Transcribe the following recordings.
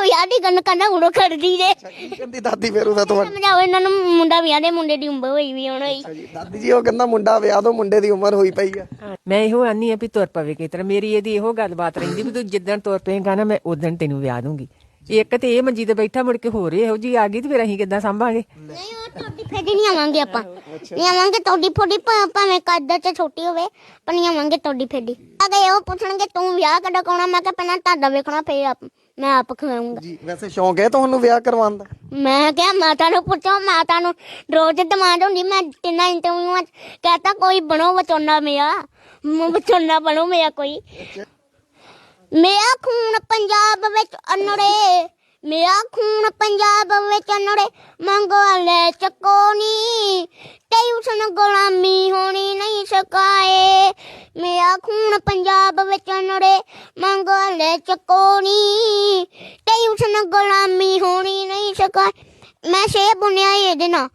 ਵਿਆਹ ਦੀ ਗੱਲ ਕਰਨਾ ਉੜੋ ਕਰਦੀ ਜੇ। ਕੀ ਕਹਿੰਦੀ ਦਾਦੀ ਫਿਰ ਉਹਦਾ ਤੁਹਾਡੀ? ਸਮਝਾਓ ਇਹਨਾਂ ਨੂੰ ਮੁੰਡਾ ਵਿਆਹ ਦੇ ਮੁੰਡੇ ਦੀ ਉਮਰ ਹੋਈ ਵੀ ਹੁਣ ਹੋਈ। ਜੀ ਦਾਦੀ ਜੀ ਉਹ ਕਹਿੰਦਾ ਮੁੰਡਾ ਵਿਆਹ ਤੋਂ ਮੁੰਡੇ ਦੀ ਉਮਰ ਹੋਈ ਪਈ ਆ। ਮੈਂ ਇਹੋ ਆਨੀ ਆ ਵੀ ਤੁਰ ਪਵੇ ਕਿਸ ਤਰ੍ਹਾਂ ਮੇਰੀ ਇਹਦੀ ਇਹੋ ਗੱਲਬਾਤ ਰਹਿੰਦੀ ਵੀ ਤੂੰ ਜਿੱਦਣ ਤੁਰ ਪਏਗਾ ਨਾ ਮੈਂ ਉਦੋਂ ਤੈਨੂੰ ਵਿਆਹ ਦੂੰਗੀ। ਇੱਕ ਤੇ ਇਹ ਮੰਜੀ ਤੇ ਬੈਠਾ ਮੁੜ ਕੇ ਹੋਰ ਇਹੋ ਜੀ ਆ ਗਈ ਤੇ ਫਿਰ ਅਸੀਂ ਕਿੱਦਾਂ ਸੰਭਾਂਗੇ? ਨਹੀਂ ਉਹ ਤੁਹਾਡੀ ਫੇਡੀ ਨਹੀਂ ਆਵਾਂਗੇ ਆਪਾਂ। ਨਹੀਂ ਆਵਾਂਗੇ ਤੁਹਾਡੀ ਫੋਡੀ ਭਾਵੇਂ ਕੱਦ ਚ ਛੋਟੀ ਹੋਵੇ ਪਰ ਨਹੀਂ ਆਵਾਂਗੇ ਤੁਹਾਡੀ ਫੇਡੀ ਅਗੇ ਉਹ ਪੁੱਛਣਗੇ ਤੂੰ ਵਿਆਹ ਕਦੋਂ ਕਰਾਉਣਾ? ਮੈਂ ਕਿਹਾ ਪਹਿਲਾਂ ਤੁਹਾਡਾ ਵੇਖਣਾ ਫੇਰ ਆਪ। ਮੈਂ ਆਪ ਖਵਾਉਂਗਾ। ਜੀ ਵੈਸੇ ਸ਼ੌਂਕ ਹੈ ਤੁਹਾਨੂੰ ਵਿਆਹ ਕਰਵਾਉਣ ਦਾ? ਮੈਂ ਕਿਹਾ ਮਾਤਾ ਨੂੰ ਪੁੱਛੋ ਮਾਤਾ ਨੂੰ ਰੋਜ਼ ਡਿਮਾਂਡ ਹੁੰਦੀ ਮੈਂ ਤਿੰਨਾਂ ਇੰਟਰਵਿਊਆਂ ਕਹਤਾ ਕੋਈ ਬਣੋ ਵਿਚੋਨਾ ਮੇਰਾ ਮ- ਵਿਚੋਨਾ ਬਣੋ ਮੇਰਾ ਕੋਈ। ਮੇਰਾ ਖੂਨ ਪੰਜਾਬ ਵਿੱਚ ਅਨੜੇ ਮੇਰਾ ਖੂਨ ਪੰਜਾਬ ਵਿੱਚ ਅਨੜੇ ਮੰਗੋ ਲੈ ਚੱਕੋ ਨੀ। ਤੇ ਉਸਨ ਗੁਲਾਮੀ ਹੋਣੀ ਨਹੀਂ ਸਕਾਏ। ਮੇਰਾ ਖੂਨ ਪੰਜਾਬ ਵਿੱਚ ਅਨੜੇ ਮੰਗੋ ਚੱਕੋ ਨੀ। ਤੇ ਉਸਨ ਗੁਲਾਮੀ ਹੋਣੀ ਨਹੀਂ ਸਕਾਏ। ਮੈਂ ਸੇ ਬੁਣਿਆ ਇਹਦੇ ਨਾਲ।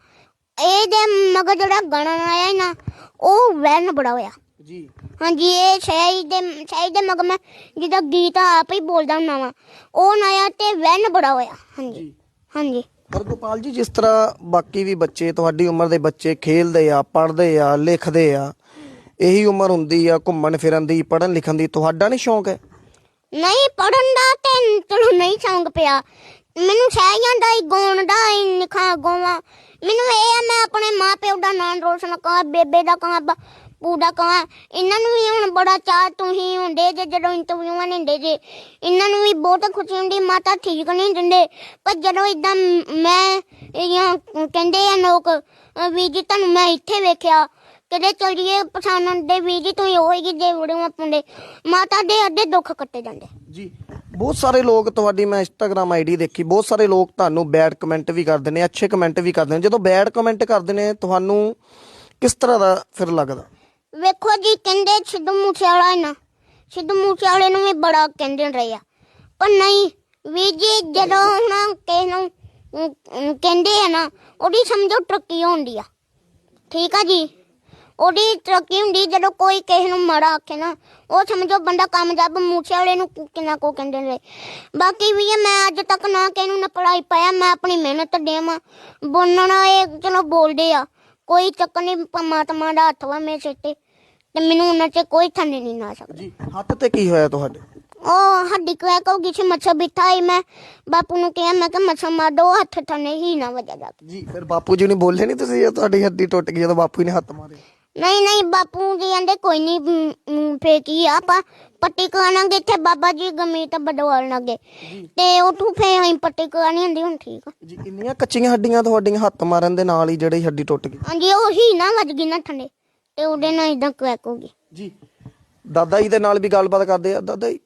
ਇਹਦੇ ਮਗਰ ਜਿਹੜਾ ਗਾਣਾ ਆਇਆ ਨਾ, ਉਹ ਵੈਨ ਬੜਾ ਹੋਇਆ। ਜੀ। ਹਾਂਜੀ ਇਹ ਸ਼ਾਇਦ ਦੇ ਸ਼ਾਇਦ ਦੇ ਮਗਰ ਮੈਂ ਜਿਹਦਾ ਗੀਤ ਆਪ ਹੀ ਬੋਲਦਾ ਹੁੰਦਾ ਵਾ। ਉਹ ਨਇਆ ਤੇ ਵੈਨ ਬੜਾ ਹੋਇਆ। ਹਾਂਜੀ ਹਾਂਜੀ। ਹਰਗੋਪਾਲ ਜੀ ਜਿਸ ਤਰ੍ਹਾਂ ਬਾਕੀ ਵੀ ਬੱਚੇ ਤੁਹਾਡੀ ਉਮਰ ਦੇ ਬੱਚੇ ਖੇਲਦੇ ਆ ਪੜ੍ਹਦੇ ਆ ਲਿਖਦੇ ਆ ਇਹੀ ਉਮਰ ਹੁੰਦੀ ਆ ਘੁੰਮਣ ਫਿਰਨ ਦੀ ਪੜ੍ਹਨ ਲਿਖਣ ਦੀ ਤੁਹਾਡਾ ਨਹੀਂ ਸ਼ੌਂਕ ਹੈ? ਨਹੀਂ ਪੜਨ ਦਾ ਤੇ ਚਲੋ ਨਹੀਂ ਸ਼ੌਂਕ ਪਿਆ। ਮੈਨੂੰ ਸ਼ਾਇਆਂ ਦਾ ਹੀ ਗਾਉਣ ਦਾ ਹੀ ਨਿਖਾ ਗੋਵਾ ਮੈਨੂੰ ਇਹ ਆ ਮੈਂ ਆਪਣੇ ਮਾਪਿਓ ਦਾ ਨਾਮ ਰੋਸ਼ਨ ਕਰਾਂ ਬੇਬੇ ਦਾ ਕਰਾਂ ਬਾਪੂ ਕਰਾਂ ਇਹਨਾਂ ਨੂੰ ਵੀ ਹੁਣ ਬੜਾ ਚਾਹ ਤੁਸੀਂ ਹੁੰਦੇ ਜੇ, ਜਦੋਂ ਇੰਟਰਵਿਊਆਂ ਲੈਂਦੇ ਜੇ। ਇਹਨਾਂ ਨੂੰ ਵੀ ਬਹੁਤ ਖੁਸ਼ੀ ਹੁੰਦੀ, ਮਾਤਾ ਠੀਕ ਨਹੀਂ ਦਿੰਦੇ। ਪਰ ਜਦੋਂ ਇਦਾਂ ਮੈਂ ਇਹ ਕਹਿੰਦੇ ਆ ਲੋਕ ਵੀ ਜੀ ਤੁਹਾਨੂੰ ਮੈਂ ਇੱਥੇ ਵੇਖਿਆ। ਕਦੇ ਚਲੀਏ ਪਛਾਣਨ ਦੇ ਵੀ ਜੀ ਤੁਸੀਂ ਉਹੀ ਜੇ ਵੀਡੀਓ ਪਾਉਂਦੇ ਮਾਤਾ ਦੇ ਅੱਧੇ ਦੁੱਖ ਕੱਟੇ ਜਾਂਦੇ। ਜੀ, ਬਹੁਤ ਸਾਰੇ ਲੋਕ ਤੁਹਾਡੀ ਮੈਂ ਇੰਸਟਾਗ੍ਰam ਆਈਡੀ ਦੇਖੀ, ਬਹੁਤ ਸਾਰੇ ਲੋਕ ਤੁਹਾਨੂੰ ਬੈਡ ਕਮੈਂਟ ਵੀ ਕਰਦੇ ਨੇ ਅੱਛੇ ਕਮੈਂਟ ਵੀ ਕਰਦੇ ਨੇ ਜਦੋਂ ਬੈਡ ਕਮੈਂਟ ਕਰਦੇ ਨੇ, ਤੁਹਾਨੂੰ ਕਿਸ ਤਰ੍ਹਾਂ ਦਾ ਫਿਰ ਲੱਗਦਾ? ਵੇਖੋ ਜੀ ਕਹਿੰਦੇ ਸਿੱਧੂ ਮੂਸੇਵਾਲਾ ਹੈ ਨਾ ਸਿੱਧੂ ਮੂਸੇਵਾਲੇ ਨੂੰ ਵੀ ਬੜਾ ਕਹਿੰਦੇ ਰਹੇ ਆ। ਪਰ ਨਹੀਂ ਵੀ ਜੀ ਜਦੋਂ ਹੁਣ ਕਿਸੇ ਨੂੰ ਅਮ, ਅਮ, ਕਹਿੰਦੇ ਆ ਨਾ ਉਹਦੀ ਸਮਝੋ ਤਰੱਕੀ ਹੁੰਦੀ ਆ। ਠੀਕ ਆ ਜੀ? ਉਹਦੀ ਤਰੱਕੀ ਹੁੰਦੀ ਜਦੋਂ ਕੋਈ ਕਿਸੇ ਨੂੰ ਮਾੜਾ ਆਖੇ ਨਾ ਉਹ ਸਮਝੋ ਬੰਦਾ ਕਾਮਯਾਬ ਮੂਸੇਵਾਲੇ ਨੂੰ ਕੁ- ਕਿੰਨਾ ਕੋ ਕਹਿੰਦੇ ਨੇ। ਬਾਕੀ ਵੀ ਇਹ ਮੈਂ ਅੱਜ ਤੱਕ ਨਾ ਕਿਸੇ ਨੂੰ ਨਾ ਪੜਾਈ ਪਾਇਆ ਮੈਂ ਆਪਣੀ ਮਿਹਨਤ ਦੇਵਾਂ। ਬੋਲਣਾ ਇਹ ਚਲੋ ਬੋਲਦੇ ਆ ਕੋਈ ਚੱਕਰ ਨਹੀਂ ਪਰਮਾਤਮਾ ਦਾ ਹੱਥ ਵਾ ਮੇਰੇ ਸਿਰ ਤੇ। ਤੇ ਮੈਨੂੰ ਉਹਨਾਂ 'ਚ ਕੋਈ ਠੰਡੇ ਨਹੀਂ ਨਾ ਸਕਦਾ। ਜੀ ਹੱਥ ਤੇ ਕੀ ਹੋਇਆ ਤੁਹਾਡੇ? ਉਹ ਹੱਡੀ ਕੋਇਆ ਕੋ ਕਿਸੇ ਮੱਛਰ ਬਿਠਾ ਹੀ ਮੈਂ ਬਾਪੂ ਨੂੰ ਕਿਹਾ ਮੈਂ ਕਿ ਮੱਛਰ ਮਾਰ ਦੋ ਹੱਥ ਠੰਡੇ ਹੀ ਨਾ ਵਜਾ ਜਾ ਜੀ ਫਿਰ ਬਾਪੂ ਜੀ ਨੇ ਬੋਲੇ ਨਹੀਂ ਤੁਸੀਂ ਇਹ ਤੁਹਾਡੀ ਹੱਡੀ ਟੁੱਟ ਗਈ ਜਦੋਂ ਬਾਪੂ ਜੀ ਨੇ ਹੱਥ ਮਾਰੇ। ਨਹੀਂ ਨਹੀਂ ਬਾਪੂ ਜੀ ਕਹਿੰਦੇ ਕੋਈ ਨਹੀਂ ਫੇਕੀ ਆ ਆਪਾਂ ਪੱਟੀ ਕਰਾਣਾਂਗੇ ਇੱਥੇ ਬਾਬਾ ਜੀ ਗਮੀਤ ਬਡਵਾਲ ਲਾਗੇ ਤੇ ਤੂੰ ਫੇ ਅਸੀਂ ਪੱਟੀ ਕਰਾਣੀ ਹੁੰਦੀ ਹੁਣ ਠੀਕ ਆ। ਜੀ ਇੰਨੀਆਂ ਕੱਚੀਆਂ ਹੱਡੀਆਂ ਤੁਹਾਡੀਆਂ ਹੱਥ ਮਾਰਨ ਦੇ ਨਾਲ ਹੀ ਜਿਹੜੀ ਹੱਡੀ ਟੁੱਟ ਗਈ। ਹਾਂਜੀ ਉਹ ਹੀ ਨਾ ਵੱਜ ਗਈ ਨਾ ਠੰਡੇ। ਤੇ ਉਹਦੇ ਨਾਲ ਇਦਾਂ ਕੁਐਕ ਹੋ ਗਈ। ਜੀ ਦਾਦਾ ਜੀ ਦੇ ਨਾਲ ਵੀ ਗੱਲਬਾਤ ਕਰਦੇ ਆ। ਦਾਦਾ ਜੀ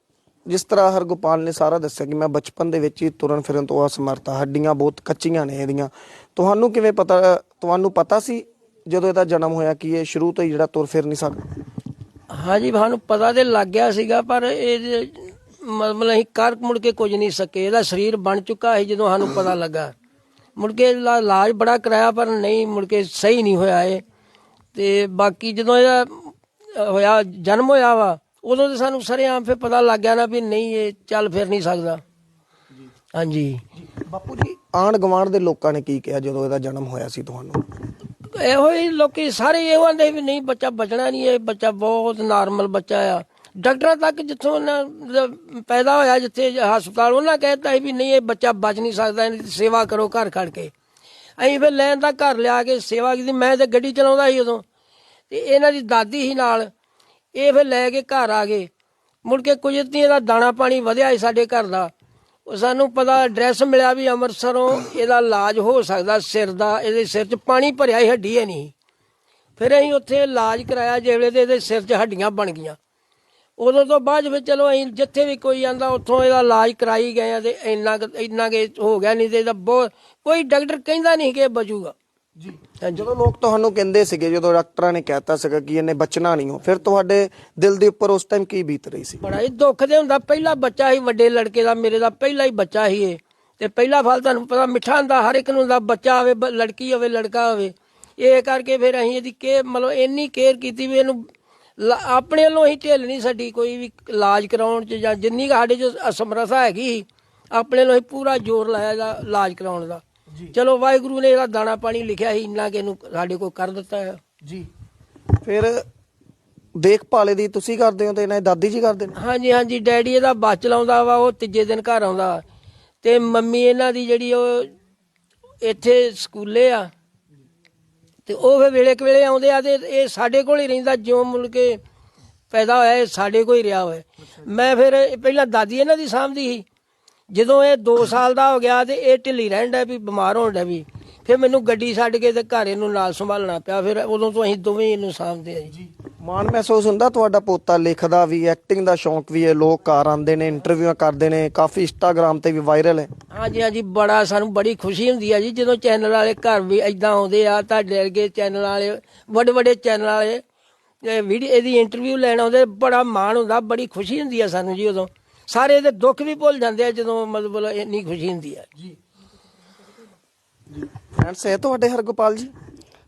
ਜਿਸ ਤਰ੍ਹਾਂ ਹਰਗੋਪਾਲ ਨੇ ਸਾਰਾ ਦੱਸਿਆ ਕਿ ਮੈਂ ਬਚਪਨ ਦੇ ਵਿੱਚ ਹੀ ਤੁਰਨ ਫਿਰਨ ਤੋਂ ਅਸਮਰਥ ਹੱਡੀਆਂ ਬਹੁਤ ਕੱਚੀਆਂ ਨੇ ਇਹਦੀਆਂ। ਤੁਹਾਨੂੰ ਕਿਵੇਂ ਪਤਾ ਤੁਹਾਨੂੰ ਪਤਾ ਸੀ ਜਦੋਂ ਇਹਦਾ ਜਨਮ ਹੋਇਆ ਕਿ ਇਹ ਸ਼ੁਰੂ ਤੋਂ ਹੀ ਜਿਹੜਾ ਤੁਰ ਫਿਰ ਨਹੀਂ ਸਕਦਾ? ਹਾਂਜੀ ਸਾਨੂੰ ਪਤਾ ਤੇ ਲੱਗ ਗਿਆ ਸੀਗਾ ਪਰ ਇਹ ਮਤਲਬ ਅਸੀਂ ਕਰ ਮੁੜ ਕੇ ਕੁਝ ਨਹੀਂ ਸਕੇ। ਇਹਦਾ ਸਰੀਰ ਬਣ ਚੁੱਕਾ ਸੀ ਜਦੋਂ ਸਾਨੂੰ ਪਤਾ ਲੱਗਾ। ਮੁੜ ਕੇ ਇਲਾ- ਇਲਾਜ ਬੜਾ ਕਰਾਇਆ ਪਰ ਨਹੀਂ ਮੁੜ ਕੇ ਸਹੀ ਨਹੀਂ ਹੋਇਆ ਇਹ। ਤੇ ਬਾਕੀ ਜਦੋਂ ਇਹਦਾ ਹੋਇਆ ਜਨਮ ਹੋਇਆ ਵਾ ਉਦੋਂ ਤੇ ਸਾਨੂੰ ਸਰੇਆਮ ਫਿਰ ਪਤਾ ਲੱਗ ਗਿਆ ਨਾ ਵੀ ਨਹੀਂ ਇਹ ਚੱਲ ਫਿਰ ਨਹੀਂ ਸਕਦਾ। ਹਾਂਜੀ। ਬਾਪੂ ਜੀ ਆਣ ਗਵਾਂਡ ਦੇ ਲੋਕਾਂ ਨੇ ਕੀ ਕਿਹਾ ਜਦੋਂ ਇਹਦਾ ਜਨਮ ਹੋਇਆ ਸੀ ਤੁਹਾਨੂੰ? ਇਹੋ ਹੀ ਲੋਕੀ ਸਾਰੇ ਇਹੋ ਆਂਦੇ ਵੀ ਨਹੀਂ ਬੱਚਾ ਬਚਣਾ ਨਹੀਂ ਇਹ ਬੱਚਾ ਬਹੁਤ ਨਾਰਮਲ ਬੱਚਾ ਆ। ਡਾਕਟਰਾਂ ਤੱਕ ਜਿੱਥੋਂ ਉਹਨਾਂ ਦਾ ਪੈਦਾ ਹੋਇਆ ਜਿੱਥੇ ਹਸਪਤਾਲ ਉਹਨਾਂ ਕਹਿਤਾ ਸੀ ਵੀ ਨਹੀਂ ਇਹ ਬੱਚਾ ਬਚ ਨਹੀਂ ਸਕਦਾ ਇਹਦੀ ਸੇਵਾ ਕਰੋ ਘਰ ਖੜ ਕੇ। ਅਸੀਂ ਫਿਰ ਲੈਣ ਦਾ ਘਰ ਲਿਆ ਕੇ ਸੇਵਾ ਕੀਤੀ। ਮੈਂ ਤੇ ਗੱਡੀ ਚਲਾਉਂਦਾ ਸੀ ਉਦੋਂ। ਤੇ ਇਹਨਾਂ ਦੀ ਦਾਦੀ ਸੀ ਨਾਲ। ਇਹ ਫਿਰ ਲੈ ਕੇ ਘਰ ਆ ਗਏ। ਮੁੜ ਕੇ ਕੁਝ ਤੀ ਇਹਦਾ ਦਾਣਾ ਪਾਣੀ ਵਧਿਆ ਸੀ ਸਾਡੇ ਘਰ ਦਾ। ਉਹ ਸਾਨੂੰ ਪਤਾ ਐਡਰੈਸ ਮਿਲਿਆ ਵੀ ਅੰਮ੍ਰਿਤਸਰੋਂ ਇਹਦਾ ਇਲਾਜ ਹੋ ਸਕਦਾ ਸਿਰ ਦਾ, ਇਹਦੇ ਸਿਰ 'ਚ ਪਾਣੀ ਭਰਿਆ ਸੀ ਹੱਡੀ ਹੈ ਨਹੀਂ। ਫਿਰ ਅਸੀਂ ਉੱਥੇ ਇਲਾਜ ਕਰਾਇਆ ਜਿਵੇਂ ਤੇ ਇਹਦੇ ਸਿਰ 'ਚ ਹੱਡੀਆਂ ਬਣ ਗਈਆਂ। ਉਦੋਂ ਤੋਂ ਬਾਅਦ ਵਿੱਚ ਚਲੋ ਅਸੀਂ ਜਿੱਥੇ ਵੀ ਕੋਈ ਆਂਦਾ ਉੱਥੋਂ ਇਹਦਾ ਇਲਾਜ ਕਰਾਈ ਗਏ ਆ ਤੇ ਇੰਨਾ ਕੁ- ਇੰਨਾ ਕੇ ਹੋ ਗਿਆ ਨਹੀਂ ਤੇ ਇਹਦਾ ਬਹੁਤ ਕੋਈ ਡਾਕਟਰ ਕਹਿੰਦਾ ਨਹੀਂ ਕਿ ਇਹ ਬਚੂਗਾ। ਜੀ। ਜਦੋਂ ਲੋਕ ਤੁਹਾਨੂੰ ਕਹਿੰਦੇ ਸੀਗੇ ਜਦੋਂ ਡਾਕਟਰਾਂ ਨੇ ਕਹਿਤਾ ਸੀਗਾ ਕਿ ਇਹਨੇ ਬਚਣਾ ਨਹੀਂ ਹੋ ਫਿਰ ਤੁਹਾਡੇ ਦਿਲ ਦੇ ਉੱਪਰ ਉਸ ਟਾਈਮ ਕੀ ਬੀਤ ਰਹੀ ਸੀ? ਬੜਾ ਹੀ ਦੁੱਖ ਦੇ ਹੁੰਦਾ ਪਹਿਲਾ ਬੱਚਾ ਸੀ ਵੱਡੇ ਲੜਕੇ ਦਾ ਮੇਰੇ ਦਾ ਪਹਿਲਾ ਹੀ ਬੱਚਾ ਸੀ ਇਹ। ਤੇ ਪਹਿਲਾ ਫਲ ਤੁਹਾਨੂੰ ਪਤਾ ਮਿੱਠਾ ਹੁੰਦਾ ਹਰ ਇੱਕ ਨੂੰ ਹੁੰਦਾ ਬੱਚਾ ਹੋਵੇ ਬ- ਲੜਕੀ ਹੋਵੇ ਲੜਕਾ ਹੋਵੇ। ਇਹ ਕਰਕੇ ਫਿਰ ਅਸੀਂ ਇਹਦੀ ਕੇ ਮਤਲਬ ਇੰਨੀ ਕੇਅਰ ਕੀਤੀ ਵੀ ਇਹਨੂੰ ਆਪਣੇ ਵੱਲੋਂ ਹੀ ਢਿੱਲ ਨਹੀਂ ਸਾਡੀ ਕੋਈ ਵੀ ਇਲਾਜ ਕਰਾਉਣ ਚ ਜਾਂ ਜਿੰਨੀ ਕੁ ਸਾਡੇ ਚ ਅਸਮਰਥਾ ਹੈਗੀ ਆਪਣੇ ਲਈ ਪੂਰਾ ਜ਼ੋਰ ਲਾਇਆ ਦਾ ਇਲਾਜ ਕਰਾਉਣ ਦਾ। ਚਲੋ ਵਾਹਿਗੁਰੂ ਨੇ ਇਹਦਾ ਦਾਣਾ ਪਾਣੀ ਲਿਖਿਆ ਸੀ ਇੰਨਾ ਕਿ ਇਹਨੂੰ ਸਾਡੇ ਕੋਲ ਕਰ ਦਿੱਤਾ ਹੈ ਜੀ। ਫਿਰ ਦੇਖਭਾਲ ਦੀ ਤੁਸੀਂ ਕਰਦੇ ਹੋ ਤੇ ਇਹਨਾਂ ਦੀ ਦਾਦੀ ਜੀ ਕਰਦੇ ਨੇ? ਹਾਂਜੀ ਹਾਂਜੀ ਡੈਡੀ ਇਹਦਾ ਬੱਸ ਚਲਾਉਂਦਾ ਵਾ ਉਹ ਤੀਜੇ ਦਿਨ ਘਰ ਆਉਂਦਾ। ਤੇ ਮੰਮੀ ਇਹਨਾਂ ਦੀ ਜਿਹੜੀ ਉਹ ਇੱਥੇ ਸਕੂਲੇ ਆ ਤੇ ਉਹ ਫਿਰ ਵੇਲੇ ਕੁ ਵੇਲੇ ਆਉਂਦੇ ਆ ਤੇ ਇਹ ਸਾਡੇ ਕੋਲ ਹੀ ਰਹਿੰਦਾ, ਜਿਉਂ ਮੁੜ ਕੇ ਪੈਦਾ ਹੋਇਆ, ਇਹ ਸਾਡੇ ਕੋਲ ਹੀ ਰਿਹਾ ਹੋਇਆ। ਮੈਂ ਫਿਰ ਪਹਿਲਾਂ ਦਾਦੀ ਇਹਨਾਂ ਦੀ ਸਾਂਭਦੀ ਸੀ। ਜਦੋਂ ਇਹ 2 ਸਾਲ ਦਾ ਹੋ ਗਿਆ ਤੇ ਇਹ ਢਿੱਲੀ ਰਹਿਣ ਡਿਆ ਵੀ, ਬਿਮਾਰ ਹੋਣ ਡਿਆ ਵੀ, ਫਿਰ ਮੈਨੂੰ ਗੱਡੀ ਛੱਡ ਕੇ ਤੇ ਘਰ ਇਹਨੂੰ ਨਾਲ ਸੰਭਾਲਣਾ ਪਿਆ। ਫਿਰ ਉਦੋਂ ਤੋਂ ਅਸੀਂ ਦੋਵੇਂ ਇਹਨੂੰ ਸਾਂਭਦੇ ਆ ਜੀ। ਮਾਣ ਮਹਿਸੂਸ ਹੁੰਦਾ? ਤੁਹਾਡਾ ਪੋਤਾ ਲਿਖਦਾ ਵੀ ਐਕਟਿੰਗ ਦਾ ਸ਼ੌਂਕ ਵੀ ਹੈ ਲੋਕ ਘਰ ਆਉਂਦੇ ਨੇ ਇੰਟਰਵਿਊਆਂ ਕਰਦੇ ਨੇ ਕਾਫੀ ਇੰਸਟਾਗ੍ਰam ਤੇ ਵੀ ਵਾਇਰਲ ਹੈ। ਹਾਂਜੀ ਹਾਂਜੀ ਬੜਾ ਸਾਨੂੰ ਬੜੀ ਖੁਸ਼ੀ ਹੁੰਦੀ ਆ ਜੀ ਜਦੋਂ ਚੈਨਲ ਵਾਲੇ ਘਰ ਵੀ ਐਦਾਂ ਆਉਂਦੇ ਆ ਤੁਹਾਡੇ ਵਰਗੇ ਚੈਨਲ ਵਾਲੇ ਵੱਡੇ ਵੱਡੇ ਚੈਨਲ ਵਾਲੇ ਇਹ ਵੀਡੀਓ ਇਹਦੀ ਇੰਟਰਵਿਊ ਲੈਣ ਆਉਂਦੇ ਬੜਾ ਮਾਣ ਹੁੰਦਾ ਬੜੀ ਖੁਸ਼ੀ ਹੁੰਦੀ ਆ ਸਾਨੂੰ ਜੀ ਉਦੋਂ। ਸਾਰੇ ਇਹਦੇ ਦੁੱਖ ਵੀ ਭੁੱਲ ਜਾਂਦੇ ਆ ਜਦੋਂ ਮਤਲਬ ਇੰਨੀ ਖੁਸ਼ੀ ਹੁੰਦੀ ਆ। ਫਰੈਂਡਸ ਹੈ ਤੁਹਾਡੇ ਹਰਗੋਪਾਲ ਜੀ?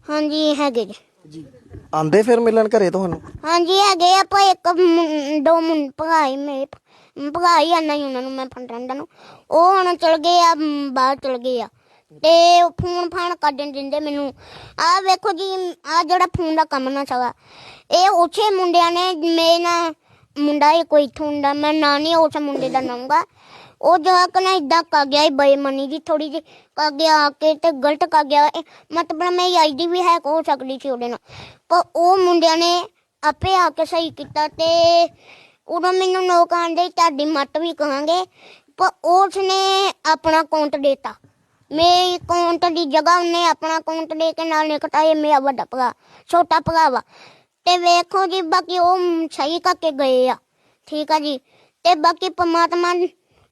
ਹਾਂਜੀ ਹੈਗੇ ਜੀ। ਜੀ। ਆਂਦੇ ਫਿਰ ਮਿਲਣ ਘਰੇ ਤੁਹਾਨੂੰ? ਹਾਂਜੀ ਹੈਗੇ ਆਪਾਂ ਇੱਕ ਮੁੰ- ਦੋ ਮੁੰ ਭਗਾਈ ਮੇਰੇ ਭਗਾਈ ਆਣਾ ਹੀ ਉਹਨਾਂ ਨੂੰ ਮੈਂ ਫੰਡਾਂ ਨੂੰ। ਉਹ ਹੁਣ ਚਲ ਗਏ ਆ ਮ, ਬਾਹਰ ਚਲ ਗਏ ਆ। ਤੇ ਉਹ ਫੋਨ ਫਾਨ ਕੱਢਣ ਦਿੰਦੇ ਮੈਨੂੰ। ਆ ਵੇਖੋ ਜੀ ਆ ਜਿਹੜਾ ਫੋਨ ਦਾ ਕੰਮ ਨਾ ਸਵਾ ਇਹ ਉਸੇ ਮੁੰਡਿਆਂ ਨੇ ਮੇਰੇ ਨਾਲ ਮੁੰਡਾ ਹੀ ਕੋਈ ਇੱਥੋਂ ਦਾ ਮੈਂ ਨਾਂ ਨਹੀਂ ਉਸ ਮੁੰਡੇ ਦਾ ਨਾਂਗਾ ਉਹ ਜਵਾਕ ਨਾ ਇਦਾਂ ਕਰ ਗਿਆ ਬੇਮਨੀ ਜੀ ਥੋੜੀ ਜਿਹੀ ਕਰ ਗਿਆ ਆ ਕੇ ਤੇ ਗਲਤ ਕਰ ਗਿਆ ਇਹ ਮਤਲਬ ਮੇਰੀ ਆਈਡੀ ਵੀ ਹੈਕ ਹੋ ਸਕਦੀ ਸੀ ਉਹਦੇ ਨਾਲ। ਪਰ ਉਹ ਮੁੰਡਿਆਂ ਨੇ ਆਪੇ ਆ ਕੇ ਸਹੀ ਕੀਤਾ ਤੇ ਉਦੋਂ ਮੈਨੂੰ ਲੋਕ ਆਂਦੇ ਤੁਹਾਡੀ ਮੱਤ ਵੀ ਕਹਾਂਗੇ। ਪਰ ਉਸ ਨੇ ਆਪਣਾ ਅਕਾਊਂਟ ਦੇਤਾ। ਮੇਰੇ ਅਕਾਊਂਟ ਦੀ ਜਗ੍ਹਾ ਉਹਨੇ ਆਪਣਾ ਅਕਾਊਂਟ ਦੇ ਕੇ ਨਾਲ ਲਿਖਤਾ ਇਹ ਮੇਰਾ ਵੱਡਾ ਭਰਾ, ਛੋਟਾ ਭਰਾ ਵਾ। ਤੇ ਵੇਖੋ ਜੀ, ਬਾਕੀ ਉਹ ਸਹੀ ਕਰਕੇ ਗਏ ਆ। ਠੀਕ ਆ ਜੀ। ਤੇ ਬਾਕੀ ਪਰਮਾਤਮਾ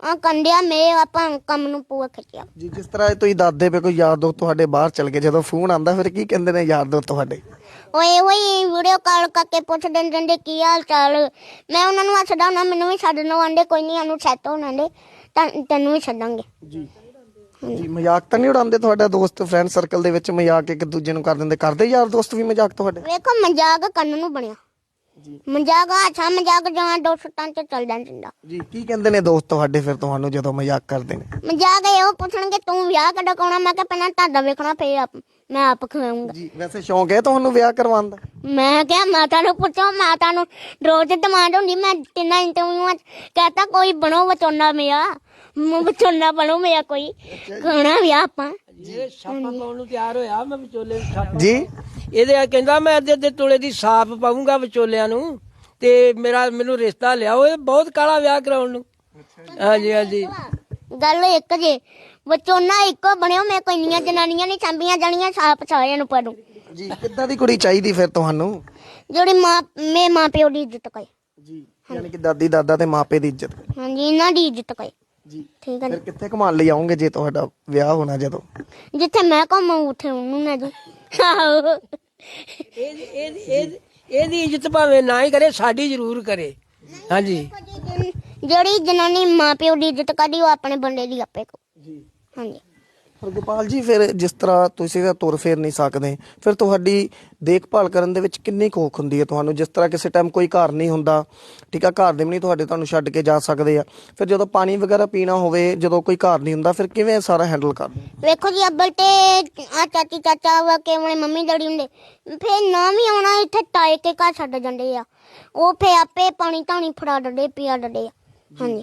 ਆ ਕੰਡਿਆ ਮੇ ਆਪਾਂ ਕੰਮ ਨੂੰ ਪੂਰਾ ਖਿੱਚਿਆ ਜੀ ਜਿਸ ਤਰ੍ਹਾਂ ਤੁਸੀਂ ਦੱਸਦੇ ਪਏ ਕੋਈ ਯਾਰ ਦੋਸਤ ਤੁਹਾਡੇ ਬਾਹਰ ਚਲ ਗਏ? ਜਦੋਂ ਫੋਨ ਆਂਦਾ ਫਿਰ ਕੀ ਕਹਿੰਦੇ ਨੇ ਯਾਰ ਦੋਸਤ ਤੁਹਾਡੇ? ਓਏ ਹੋਏ ਵੀਡੀਓ ਕਾਲ ਕਰਕੇ ਪੁੱਛਦੇ ਨੇ ਕਹਿੰਦੇ ਕੀ ਹਾਲ ਚਾਲ? ਮੈਂ ਉਹਨਾਂ ਨੂੰ ਹੱਸਦਾ ਹੁੰਦਾ ਮੈਨੂੰ ਵੀ ਛੱਡ ਲਓ ਆਂਦੇ ਕੋਈ ਨਹੀਂ ਉਹਨੂੰ ਸੈੱਟ ਹੋਣਾ ਦੇ ਤੈਨੂੰ ਵੀ ਛੱਡਾਂਗੇ। ਜੀ। ਜੀ ਮਜ਼ਾਕ ਤਾਂ ਨਹੀਂ ਉਡਾਉਂਦੇ ਤੁਹਾਡਾ ਦੋਸਤ ਫਰੈਂਡ ਸਰਕਲ ਦੇ ਵਿੱਚ? ਮਜ਼ਾਕ ਇੱਕ ਦੂਜੇ ਨੂੰ ਕਰ ਦਿੰਦੇ ਕਰਦੇ ਯਾਰ ਦੋਸਤ ਵੀ ਮਜ਼ਾਕ ਤੁਹਾਡੇ? ਵੇਖੋ ਮਜ਼ਾਕ ਕਰਨ ਨੂੰ ਬਣਿਆ। ਮਜ਼ਾਕ ਅੱਛਾ ਮਜ਼ਾਕ ਜਵਾਂ ਦੋਸਤਾਂ ਚ ਚੱਲ ਜਾਂਦਾ ਜੀ ਕੀ ਕਹਿੰਦੇ ਨੇ ਦੋਸਤ ਤੁਹਾਡੇ ਫਿਰ ਤੁਹਾਨੂੰ ਜਦੋਂ ਮਜ਼ਾਕ ਕਰਦੇ ਨੇ? ਮਜ਼ਾਕ ਇਹੋ ਪੁੱਛਣਗੇ ਤੂੰ ਵਿਆਹ ਕਦੋਂ ਕਰਾਉਣਾ? ਮੈਂ ਕਿਹਾ ਪਹਿਲਾਂ ਤੁਹਾਡਾ ਵੇਖਣਾ ਫੇਰ ਆਪ ਮੈਂ ਆਪ ਖਵਾਉਂਗਾ ਜੀ ਵੈਸੇ ਸ਼ੌਂਕ ਹੈ ਤੁਹਾਨੂੰ ਵਿਆਹ ਕਰਵਾਉਣ ਦਾ? ਮੈਂ ਕਿਹਾ ਮਾਤਾ ਨੂੰ ਪੁੱਛੋ ਮਾਤਾ ਨੂੰ ਰੋਜ਼ ਡਿਮਾਂਡ ਹੁੰਦੀ ਮੈਂ ਤਿੰਨਾਂ ਇੰਟਰਵਿਊਆਂ ਚ ਕਹਤਾ ਕੋਈ ਬਣੋ ਵਿਚੋਨਾ ਮੇਰਾ ਮ- ਵਿਚੋਨਾ ਬਣੋ ਮੇਰਾ ਕੋਈ ਕਹਣਾ ਵਿਆਹ ਆਪਾਂ। ਇਹ ਛਾਪਾ ਪਾਉਣ ਨੂੰ ਤਿਆਰ ਹੋਇਆ ਮੈਂ ਵਿਚੋਲੇ ਨੂੰ ਛਾਪਾ ਜੀ। ਇਹਦੇ ਆ ਕਹਿੰਦਾ ਮੈਂ ਅੱਧੇ ਅੱਧੇ ਤੋਲੇ ਦੀ ਸਾਫ਼ ਪਾਉਂਗਾ ਵਿਚੋਲਿਆਂ ਨੂੰ। ਤੇ ਮੇਰਾ ਮੈਨੂੰ ਰਿਸ਼ਤਾ ਲਿਆਓ ਇਹ ਬਹੁਤ ਕਾਲਾ ਵਿਆਹ ਕਰਾਉਣ ਨੂੰ। ਹਾਂਜੀ ਹਾਂਜੀ। ਗੱਲ ਇੱਕ ਜੇ ਵਿਚੋਨਾ ਇੱਕੋ ਬਣਿਓ ਮੈਂ ਕੋਈ ਇੰਨੀਆਂ ਜਨਾਨੀਆਂ ਨਹੀਂ ਛਾਂਬੀਆਂ ਜਾਣੀਆਂ ਸਾਪ ਸਾਰਿਆਂ ਨੂੰ ਪੜੂ ਜੀ ਕਿੱਦਾਂ ਦੀ ਕੁੜੀ ਚਾਹੀਦੀ ਫਿਰ ਤੁਹਾਨੂੰ? ਜਿਹੜੀ ਮਾਂ ਮੇ ਮਾਂ ਪਿਓ ਦੀ ਇੱਜ਼ਤ ਕਰੇ। ਜੀ ਯਾਨੀ ਕਿ ਦਾਦੀ ਦਾਦਾ ਤੇ ਮਾਪੇ ਦੀ ਇੱਜ਼ਤ ਹਾਂਜੀ ਇਹਨਾਂ ਦੀ ਇੱਜ਼ਤ ਕਰੇ। ਜੀ। ਠੀਕ ਹੈ ਫਿਰ ਜੀ ਕਿੱਥੇ ਘੁਮਾਉਣ ਲਈ ਆਉਂਗੇ ਜੇ ਤੁਹਾਡਾ ਵਿਆਹ ਹੋਣਾ ਜਦੋਂ? ਜਿੱਥੇ ਮੈਂ ਘੁੰਮਾਂ ਉੱਥੇ ਉਹਨੂੰ ਨਾ ਦੂ ਆਹੋ। ਇਹਦੀ ਇਹਦੀ- ਇਹਦੀ ਇਹਦੀ ਇੱਜ਼ਤ ਭਾਵੇਂ ਨਾ ਹੀ ਕਰੇ ਸਾਡੀ ਜ਼ਰੂਰ ਕਰੇ। ਹਾਂਜੀ। ਜਿਹੜੀ ਜਨਾਨੀ ਮਾਂ ਪਿਓ ਦੀ ਇੱਜ਼ਤ ਕਰਦੀ ਉਹ ਆਪਣੇ ਬੰਦੇ ਦੀ ਆਪੇ ਕੋ ਜੀ। ਹਾਂਜੀ। ਹਰਗੋਪਾਲ ਜੀ, ਫਿਰ ਜਿਸ ਤਰ੍ਹਾਂ ਤੁਸੀਂ ਤਾਂ ਤੁਰ ਫੇਰ ਨਹੀਂ ਸਕਦੇ, ਫਿਰ ਤੁਹਾਡੀ ਦੇਖਭਾਲ ਕਰਨ ਦੇ ਵਿੱਚ ਕਿੰਨੀ ਕੋਖ ਹੁੰਦੀ ਹੈ ਤੁਹਾਨੂੰ? ਜਿਸ ਤਰ੍ਹਾਂ ਕਿਸੇ ਟਾਈਮ ਕੋਈ ਘਰ ਨਹੀਂ ਹੁੰਦਾ, ਠੀਕ ਆ, ਘਰ ਦੇ ਵੀ ਨਹੀਂ ਤੁਹਾਡੇ ਤੁਹਾਨੂੰ ਛੱਡ ਕੇ ਜਾ ਸਕਦੇ ਆ। ਫਿਰ ਜਦੋਂ ਪਾਣੀ ਵਗੈਰਾ ਪੀਣਾ ਹੋਵੇ, ਜਦੋਂ ਕੋਈ ਘਰ ਨਹੀਂ ਹੁੰਦਾ, ਫਿਰ ਕਿਵੇਂ ਇਹ ਸਾਰਾ ਹੈਂਡਲ ਕਰਦੇ? ਵੇਖੋ ਜੀ ਅੱਬਲ ਤੇ ਆ ਚਾਚੀ, ਚਾਚਾ ਵਾ ਕੇ ਮੇਰੇ ਮੰਮੀ ਡੈਡੀ ਹੁੰਦੇ, ਫੇਰ ਨਾ ਵੀ ਆਉਣਾ, ਇੱਥੇ ਟਾਏ ਕੇ ਘਰ ਛੱਡ ਜਾਂਦੇ ਆ। ਉਹ ਫੇਰ ਆਪੇ ਪਾਣੀ ਧਾਣੀ ਫੜਾ ਡੱਡੇ ਪਿਆ ਡੱਡੇ ਆ। ਹਾਂਜੀ।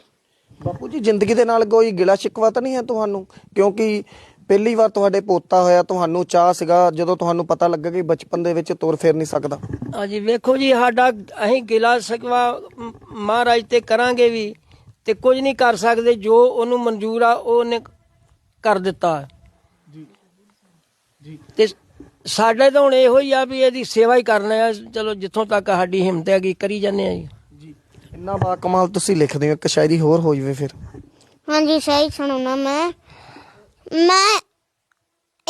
ਬਾਪੂ ਜੀ ਜ਼ਿੰਦਗੀ ਦੇ ਨਾਲ ਕੋਈ ਗਿਲਾ ਸ਼ਿਕਵਾ ਤਾਂ ਨਹੀਂ ਹੈ ਤੁਹਾਨੂੰ? ਕਿਉਂਕਿ ਪਹਿਲੀ ਵਾਰ ਤੁਹਾਡੇ ਪੋਤਾ ਹੋਇਆ ਤੁਹਾਨੂੰ ਚਾਹ ਸੀਗਾ ਜਦੋਂ ਤੁਹਾਨੂੰ ਪਤਾ ਲੱਗਾ ਕਿ ਬਚਪਨ ਦੇ ਵਿੱਚ ਤੁਰ ਫੇਰ ਨਹੀਂ ਸਕਦਾ। ਹਾਂਜੀ ਵੇਖੋ ਜੀ ਸਾਡਾ ਅਸੀਂ ਗਿਲਾ ਸਕਵਾ ਮ- ਮਹਾਰਾਜ ਤੇ ਕਰਾਂਗੇ ਵੀ ਤੇ ਕੁਝ ਨਹੀਂ ਕਰ ਸਕਦੇ ਜੋ ਉਹਨੂੰ ਮਨਜ਼ੂਰ ਆ ਉਹ ਉਹਨੇ ਕਰ ਦਿੱਤਾ। ਜੀ। ਜੀ। ਤੇ ਸਾਡੇ ਤਾਂ ਹੁਣ ਇਹੋ ਹੀ ਆ ਵੀ ਇਹਦੀ ਸੇਵਾ ਹੀ ਕਰਨਾ ਆ ਚਲੋ ਜਿੱਥੋਂ ਤੱਕ ਸਾਡੀ ਹਿੰਮਤ ਹੈਗੀ ਕਰੀ ਜਾਂਦੇ ਆ ਜੀ। ਇੰਨਾ ਬਾ ਕਮਾਲ ਤੁਸੀਂ ਲਿਖਦੇ ਹੋ ਇੱਕ ਸ਼ਾਇਰੀ ਹੋਰ ਹੋ ਜਵੇ ਫਿਰ। ਹਾਂਜੀ ਸਹੀ ਸੁਣਾਉਣਾ ਮੈਂ। ਮੈਂ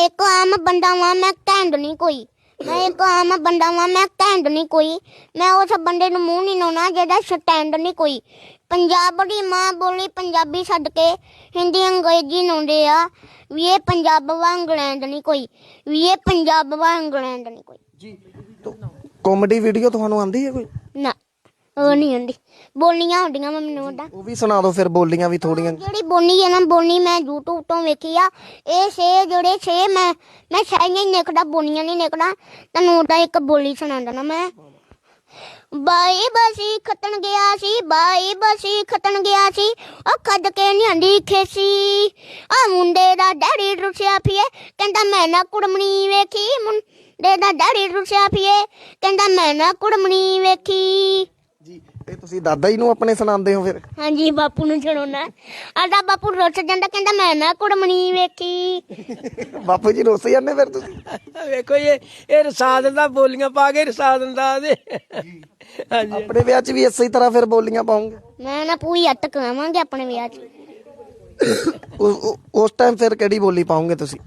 ਇੱਕ ਆਮ ਬੰਦਾ ਵਾਂ ਮੈਂ ਘੈਂਡ ਨਹੀਂ ਕੋਈ। ਮੈਂ ਇੱਕ ਆਮ ਬੰਦਾ ਵਾਂ ਮੈਂ ਘੈਂਡ ਨਹੀਂ ਕੋਈ। ਮੈਂ ਉਸ ਬੰਦੇ ਨੂੰ ਮੂੰਹ ਨਹੀਂ ਲਾਉਣਾ ਜਿਹੜਾ ਸਟੈਂਡ ਨਹੀਂ ਕੋਈ। ਪੰਜਾਬ ਦੀ ਮਾਂ ਬੋਲੀ ਪੰਜਾਬੀ ਛੱਡ ਕੇ ਹਿੰਦੀ ਅੰਗਰੇਜ਼ੀ ਲਾਉਂਦੇ ਆ। ਵੀ ਇਹ ਪੰਜਾਬ ਵਾ ਇੰਗਲੈਂਡ ਨਹੀਂ ਕੋਈ। ਵੀ ਇਹ ਪੰਜਾਬ ਵਾ ਇੰਗਲੈਂਡ ਨਹੀਂ ਕੋਈ। ਜੀ ਕਾਮੇਡੀ ਵੀਡੀਓ ਤੁਹਾਨੂੰ ਆਂਦੀ ਹੈ ਕੋਈ? ਨਾ ਉਹ ਨਹੀਂ ਆਉਂਦੀ। ਬੋਲੀਆਂ ਹੁੰਦੀਆਂ ਵਾ ਮੈਨੂੰ ਉਹਦਾ ਉਹ ਵੀ ਸੁਣਾ ਦਿਓ ਫਿਰ ਬੋਲੀਆਂ ਵੀ ਥੋੜੀਆਂ। ਜਿਹੜੀ ਬੋਲੀ ਹੈ ਨਾ ਬੋਲੀ ਮੈਂ YouTube ਤੋਂ ਵੇਖੀ ਆ। ਇਹ ਛੇ ਜਿਹੜੇ ਛੇ ਮੈਂ ਮੈਂ ਸ਼ਾਇਦ ਨਹੀਂ ਨਿਕਦਾ ਬੋਲੀਆਂ ਨਹੀਂ ਨਿਕਦਾ ਤੈਨੂੰ ਉਹਦਾ ਇੱਕ ਬੋਲੀ ਸੁਣਾਉਂਦਾ ਨਾ ਮੈਂ। ਬਾਈ ਬਸੀ ਖਤਨ ਗਿਆ ਸੀ ਬਾਈ ਬਸੀ ਖਤਨ ਗਿਆ ਸੀ। ਉਹ ਖੱਦ ਕੇ ਨਿਹੰਦੀ ਖੇਸੀ। ਆ ਮੁੰਡੇ ਦਾ ਡੈਡੀ ਰੁਸਿਆ ਪੀਏ ਕਹਿੰਦਾ ਮੈਂ ਨਾ ਕੁੜਮਣੀ ਵੇਖੀ। ਮੁੰਡੇ ਦਾ ਡੈਡੀ ਰੁਸਿਆ ਪੀਏ ਕਹਿੰਦਾ ਮੈਂ ਨਾ ਕੁੜਮਣੀ ਵੇਖੀ। ਇਹ ਤੁਸੀਂ ਦਾਦਾ ਜੀ ਨੂੰ ਆਪਣੇ ਸੁਣਾਉਂਦੇ ਹੋ ਫਿਰ? ਹਾਂਜੀ ਬਾਪੂ ਨੂੰ ਸੁਣਾਉਣਾ। ਆਦਾ ਬਾਪੂ ਰੁੱਸ ਜਾਂਦਾ ਕਹਿੰਦਾ ਮੈਂ ਨਾ ਕੁੜਮਣੀ ਵੇਖੀ। ਬਾਪੂ ਜੀ ਰੋਸ ਜਾਂਦੇ ਫਿਰ ਤੁਸੀਂ? ਵੇਖੋ ਇਹ ਇਹ ਰਸਾਦ ਦਾ ਬੋਲੀਆਂ ਪਾ ਕੇ ਰਸਾ ਦਿੰਦਾ ਉਹਦੇ ਹਾਂਜੀ। ਆਪਣੇ ਵਿਆਹ 'ਚ ਵੀ ਇਸੇ ਤਰ੍ਹਾਂ ਫਿਰ ਬੋਲੀਆਂ ਪਾਉਂਗੇ? ਮੈਂ ਨਾ ਪੂਰੀ ਅੱਤ ਕਰਾਵਾਂਗੇ ਆਪਣੇ ਵਿਆਹ 'ਚ। ਉਸ- ਟਾਈਮ ਫਿਰ ਕਿਹੜੀ ਬੋਲੀ ਪਾਉਂਗੇ ਤੁਸੀਂ?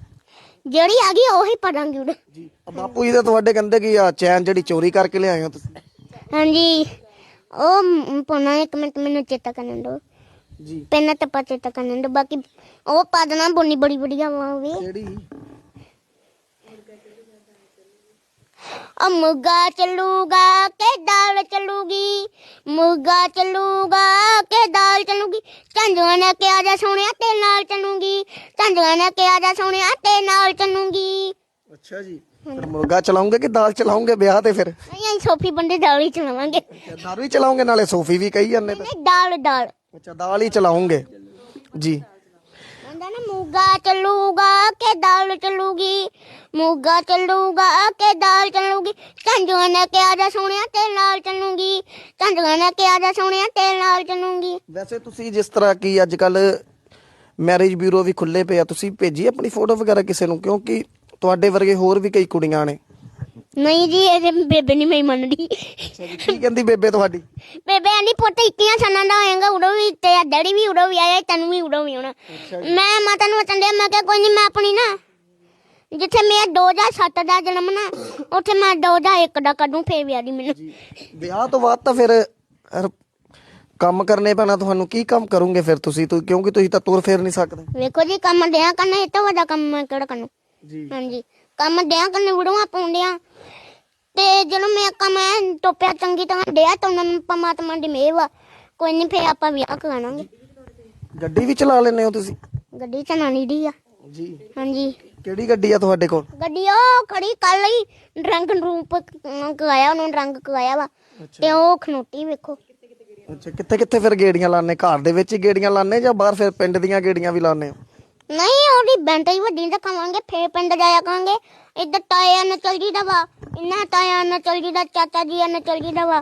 ਜਿਹੜੀ ਆ ਗਈ ਉਹੀ ਪੜਾਂਗੇ ਉਹਦੇ ਜੀ ਬਾਪੂ ਜੀ ਤਾਂ ਤੁਹਾਡੇ ਕਹਿੰਦੇ ਕਿ ਆ ਚੈਨ ਜਿਹੜੀ ਚੋਰੀ ਕਰਕੇ ਲਿਆਏ ਹੋ ਤੁਸੀਂ। ਹਾਂਜੀ। ਉਹ ਮ- ਪਾਉਣਾ ਇੱਕ ਮਿੰਟ ਮੈਨੂੰ ਚੇਤਾ ਕਰਨ ਦਿਓ ਜੀ ਪਹਿਲਾਂ ਤਾਂ ਪਾ ਚੇਤਾ ਕਰਨ ਦਿਓ ਬਾਕੀ ਉਹ ਪਾ ਦੇਣਾ ਬੋਨੀ ਬੜੀ ਬੜੀ ਆਵਾ ਹੋਵੇ ਕਿਹੜੀ ਆ ਮੁਰਗਾ ਚੱਲੂਗਾ ਕਿ ਦਾਲ ਚੱਲੂਗੀ ਮੁਰਗਾ ਚੱਲੂਗਾ ਕਿ ਦਾਲ ਚੱਲੂਗੀ ਝੰਜੂਆਂ ਨੇ ਕਿਹਾ ਜਾ ਸੋਹਣਿਆ ਤੇ ਨਾਲ ਚੱਲੂਗੀ ਝੰਜੂਆਂ ਨੇ ਕਿਹਾ ਜਾ ਸੋਹਣਿਆ ਤੇ ਨਾਲ ਚੱਲੂਗੀ ਅੱਛਾ ਜੀ ਫਿਰ ਮੁਰਗਾ ਚਲਾਉਂਗੇ ਕਿ ਦਾਲ ਚਲਾਉਂਗੇ ਵਿਆਹ ਤੇ ਫਿਰ? ਨਹੀਂ ਅਸੀਂ ਸੋਫੀ ਬੰਦੇ ਦਾਲ ਹੀ ਚਲਾਵਾਂਗੇ। ਦਾਰੂ ਹੀ ਚਲਾਉਂਗੇ ਨਾਲੇ ਸੋਫੀ ਵੀ ਕਹੀ ਜਾਂਦੇ ਤਾਂ ਨਹੀਂ ਦਾਲ ਦਾਲ। ਅੱਛਾ ਦਾਲ ਹੀ ਚਲਾਉਂਗੇ। ਜੀ। ਕਹਿੰਦਾ ਨਾ ਮੁਰਗਾ ਚੱਲੂਗਾ ਕਿ ਦਾਲ ਚੱਲੂਗੀ? ਮੁਰਗਾ ਚੱਲੂਗਾ ਕਿ ਦਾਲ ਚੱਲੂਗੀ? ਝੰਜੂਆਂ ਨੇ ਕਿਹਾ ਜਾ ਸੋਹਣਿਆ ਤੇ ਨਾਲ ਚੱਲੂਗੀ। ਝੰਜੂਆਂ ਨੇ ਕਿਹਾ ਜਾ ਸੋਹਣਿਆ ਤੇ ਨਾਲ ਚੱਲੂਗੀ। ਵੈਸੇ ਤੁਸੀਂ ਜਿਸ ਤਰ੍ਹਾਂ ਕੀ ਅੱਜ ਕੱਲ ਮੈਰਿਜ ਬਿਊਰੋ ਵੀ ਖੁੱਲੇ ਪਏ ਆ ਤੁਸੀਂ ਭੇਜੀ ਆਪਣੀ ਫੋਟੋ ਵਗੈਰਾ ਕਿਸੇ ਨੂੰ? ਕਿਉਂਕਿ ਤੁਹਾਡੇ ਵਰਗੇ ਹੋਰ ਵੀ ਕਈ ਕੁੜੀਆਂ ਨੇ। ਨਹੀਂ ਜੀ ਇਹ ਬੇਬੇ ਨਹੀਂ ਮੈਂ ਮੰਨਦੀ। ਕੀ ਕਹਿੰਦੀ ਬੇਬੇ ਤੁਹਾਡੀ? ਬੇਬੇ ਆਂਦੀ ਪੁੱਤ ਇੱਕੀਆਂ ਸਾਲਾਂ ਦਾ ਹੋਏਗਾ ਉਦੋਂ ਵੀ ਤੇ ਡੈਡੀ ਵੀ ਉਦੋਂ ਵੀ ਆਇਆ ਤੈਨੂੰ ਵੀ ਉਦੋਂ ਵੀ ਆਉਣਾ। ਮੈਂ ਮਾਤਾ ਨੂੰ ਵਚਨ ਦਿਆ ਮੈਂ ਕਿਹਾ ਕੋਈ ਨਹੀਂ ਮੈਂ ਆਪਣੀ ਨਾ ਜਿੱਥੇ ਮੇਰਾ 2007 ਦਾ ਜਨਮ ਨਾ ਉੱਥੇ ਮੈਂ 2001 ਦਾ ਕੱਢੂ ਫੇਰ ਵਿਆਹ ਦੀ ਮੈਨੂੰ। ਵਿਆਹ ਤੋਂ ਬਾਅਦ ਤਾਂ ਫਿਰ ਕੰਮ ਕਰਨੇ ਪੈਣਾ ਤੁਹਾਨੂੰ ਕੀ ਕੰਮ ਕਰੋਗੇ ਫਿਰ ਤੁਸੀਂ? ਕਿਉਂਕਿ ਤੁਸੀਂ ਤਾਂ ਤੁਰ ਫੇਰ ਨਹੀਂ ਸਕਦੇ। ਵੇਖੋ ਜੀ ਕੰਮ ਦਿਆਂ ਕਰਨਾ ਇਹ ਤੋਂ ਵੱਡਾ ਕੰਮ ਮੈਂ ਕਿਹੜਾ ਕਰਨਾ? ਜੀ। ਹਾਂਜੀ। ਕੰਮ ਦਿਆਂ ਕਰਨੇ ਵੀਡੀਓਆਂ ਪਾਉਂਦਿਆਂ। ਤੇ ਜਦੋਂ ਮੈਂ ਕੰਮ ਐਂ ਟੋਪਿਆ ਚੰਗੀ ਤਰ੍ਹਾਂ ਡਿਆ ਤਾਂ ਉਹਨਾਂ ਨੂੰ ਪਰਮਾਤਮਾ ਦੀ ਮਿਹਰ ਵਾ। ਕੋਈ ਨਹੀਂ ਫੇਰ ਆਪਾਂ ਵਿਆਹ ਕਰਾਵਾਂਗੇ। ਗੱਡੀ ਵੀ ਚਲਾ ਲੈਂਦੇ ਹੋ ਤੁਸੀਂ? ਗੱਡੀ ਚਲਾਣੀ ਦੀ ਆ। ਜੀ। ਹਾਂਜੀ। ਕਿਹੜੀ ਗੱਡੀ ਆ ਤੁਹਾਡੇ ਕੋਲ? ਗੱਡੀ ਉਹ ਖੜੀ ਕੱਲ ਹੀ ਰੰਗ ਰੂਪ ਕਰਾਇਆ ਉਹਨੂੰ ਰੰਗ ਕਰਾਇਆ ਵਾ। ਤੇ ਉਹ ਖਨੋਟੀ ਵੇਖੋ। ਅੱਛਾ ਕਿੱਥੇ ਕਿੱਥੇ ਫਿਰ ਗੇੜੀਆਂ ਲਾਣੇ ਘਰ ਦੇ ਵਿੱਚ ਹੀ ਗੇੜੀਆਂ ਲਾਣੇ ਜਾਂ ਬਾਹਰ ਫਿਰ ਪਿੰਡ ਦੀਆਂ ਗੇੜੀਆਂ ਵੀ ਲਾਣੇ ਹੋ? ਨਹੀਂ ਉਹਦੀ ਬੈਂਟਰੀ ਵੱਡੀ ਰਖਾਵਾਂਗੇ ਫੇਰ ਪਿੰਡ ਜਾਇਆ ਕਰਾਂਗੇ। ਇੱਧਰ ਤਾਇਆ ਨਾਲ ਚੱਲ ਜੀਦਾ ਵਾ, ਇੰਨਾ ਤਾਇਆ ਨਾਲ ਚੱਲ ਜੀਦਾ ਚਾਚਾ ਜੀ ਨਾਲ ਚੱਲ ਜੀਦਾ ਵਾ,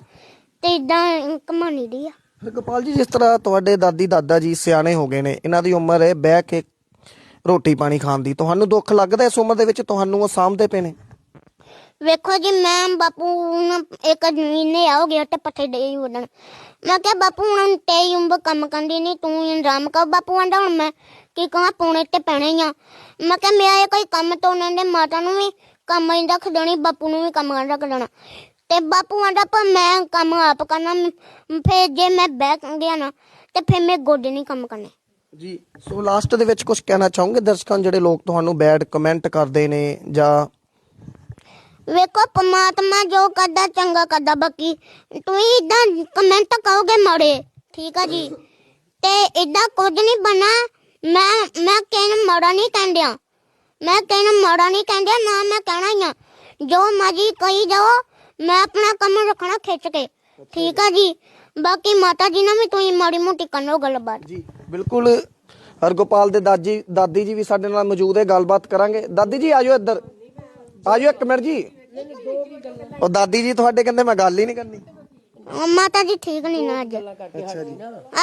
ਤੇ ਇਦਾਂ ਕਮਾਣੀ ਦੀ ਆ। ਫਿਰ ਗੋਪਾਲ ਜੀ, ਜਿਸ ਤਰ੍ਹਾਂ ਤੁਹਾਡੇ ਦਾਦੀ, ਦਾਦਾ ਜੀ ਸਿਆਣੇ ਹੋ ਗਏ ਨੇ, ਇਹਨਾਂ ਦੀ ਉਮਰ ਹੈ, ਬਹਿ ਕੇ ਰੋਟੀ ਪਾਣੀ ਖਾਣ ਦੀ, ਤੁਹਾਨੂੰ ਦੁੱਖ ਲੱਗਦਾ ਇਸ ਉਮਰ ਦੇ ਵਿੱਚ, ਤੁਹਾਨੂੰ ਉਹ ਸਾਂਭਦੇ ਪਏ ਨੇ? ਵੇਖੋ ਜੀ, ਮੈਂ ਬਾਪੂ ਨੂੰ ਇੱਕ ਮਹੀਨੇ ਆ ਤੇ ਪੱਠੇ ਦੇ ਉਡਣ। ਮੈਂ ਕਿਹਾ, ਬਾਪੂ, ਹੁਣ ਤੇ ਉਮਰ ਕੰਮ ਕਰਦੀ ਨਹੀਂ ਤੂੰ ਇੰਤਜ਼ਾਮ ਕਰ। ਬਾਪੂ ਆਂਦਾ, ਹੁਣ ਮੈਂ ਕੀ ਕਹਾਂ, ਪੂਣੇ ਤੇ ਪੈਣੇ ਆ। ਮੈਂ ਕਿਹਾ, ਮੇਰਾ ਇਹ ਕੋਈ ਕੰਮ ਤੋਂ ਉਹਨਾਂ ਦੇ ਮਾਤਾ ਨੂੰ ਵੀ ਕੰਮ ਹੀ ਰੱਖ ਦੇਣੀ, ਬਾਪੂ ਨੂੰ ਵੀ ਕੰਮ ਰੱਖ ਦੇਣਾ। ਤੇ ਬਾਪੂ ਆਂਦਾ, ਪਰ ਮੈਂ ਕੰਮ ਆਪ ਕਰਨਾ, ਮ- ਜੇ ਮੈਂ ਬਹਿ ਗਿਆ ਨਾ, ਤੇ ਫਿਰ ਮੈਂ ਗੋਡੇ ਨਹੀਂ ਕੰਮ ਕਰਨੇ। ਜੀ, ਸੋ ਲਾਸਟ ਦੇ ਵਿੱਚ ਕੁਝ ਕਹਿਣਾ ਚਾਹੋਗੇ? ਦਰਸ਼ਕਾਂ, ਜਿਹੜੇ ਲੋਕ ਤੁਹਾਨੂੰ ਬੈਡ ਕਮੈਂਟ ਕਰਦੇ ਨੇ ਜਾਂ ਵੇਖੋ ਪਰਮਾਤਮਾ ਜੋ ਕਰਦਾ, ਚੰਗਾ ਕਰਦਾ, ਬਾਕੀ ਤੁਸੀਂ ਇਦਾਂ ਕਮੈਂਟ ਕਹੋਗੇ ਮਾੜੇ, ਠੀਕ ਆ ਜੀ? ਤੇ ਇਦਾਂ ਕੁਝ ਨਹੀਂ ਬਣਾ, ਮੈਂ ਮੈਂ ਕਹਿਣ ਮਾੜਾ ਨਹੀਂ ਕਹਿੰਦਿਆ ਮੈਂ ਕਹਿਣ ਮਾੜਾ ਨਹੀਂ ਕਹਿੰਦਿਆ ਨਾ ਮੈਂ ਕਹਿਣਾ ਹੀ ਆ। ਜੋ ਮਰਜ਼ੀ ਕਹੀ ਜਾਓ, ਮੈਂ ਆਪਣਾ ਕੰਮ ਰੱਖਣਾ ਖਿੱਚ ਕੇ, ਠੀਕ ਆ ਜੀ? ਬਾਕੀ ਮਾਤਾ ਜੀ ਨਾਲ ਵੀ ਤੁਸੀਂ ਮਾੜੀ ਮੋਟੀ ਕਰਨੋ ਗੱਲਬਾਤ। ਜੀ, ਬਿਲਕੁਲ, ਹਰਗੋਪਾਲ ਦੇ ਦਾਦੀ ਦਾਦੀ ਜੀ ਵੀ ਸਾਡੇ ਨਾਲ ਮੌਜੂਦ ਹੈ ਗੱਲਬਾਤ ਕਰਾਂਗੇ। ਦਾਦੀ ਜੀ ਆਜੋ ਇੱਧਰ। ਆਜੋ ਇੱਕ ਮਿੰਟ ਜੀ। ਉਹ ਦਾਦੀ ਜੀ ਤੁਹਾਡੇ ਕਹਿੰਦੇ ਮੈਂ ਗੱਲ ਹੀ ਨਹੀਂ ਕਰਨੀ। ਮਾਤਾ ਜੀ ਠੀਕ ਨਹੀਂ ਨਾ ਅੱਜ। ਅੱਛਾ ਜੀ